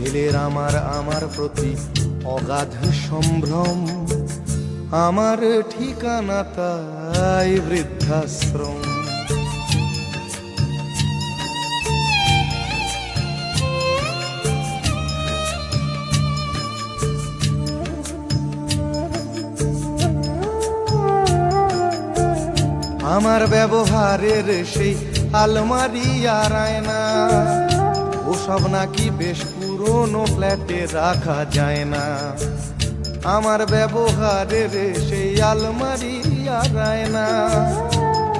ছেলের আমার আমার প্রতি অগাধ সম্ভ্রম। আমার ঠিকানা তাই বৃদ্ধাশ্রম। আমার ব্যবহারের সেই আলমারি আর আয়না, ওসব নাকি বেশ পুরনো ফ্ল্যাটে রাখা যায় না। আমার ব্যবহারের সেই আলমারি আর আয়না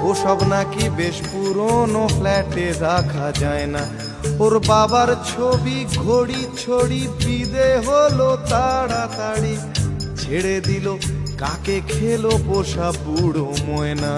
ওসব নাকি বেশ পুরনো ফ্ল্যাটে রাখা যায় না। ওর বাবার ছবি ঘড়ি ছড়ি বিদে হলো তাড়াতাড়ি। ছেড়ে দিল, কাকে খেলো পোষা বুড়ো ময়না।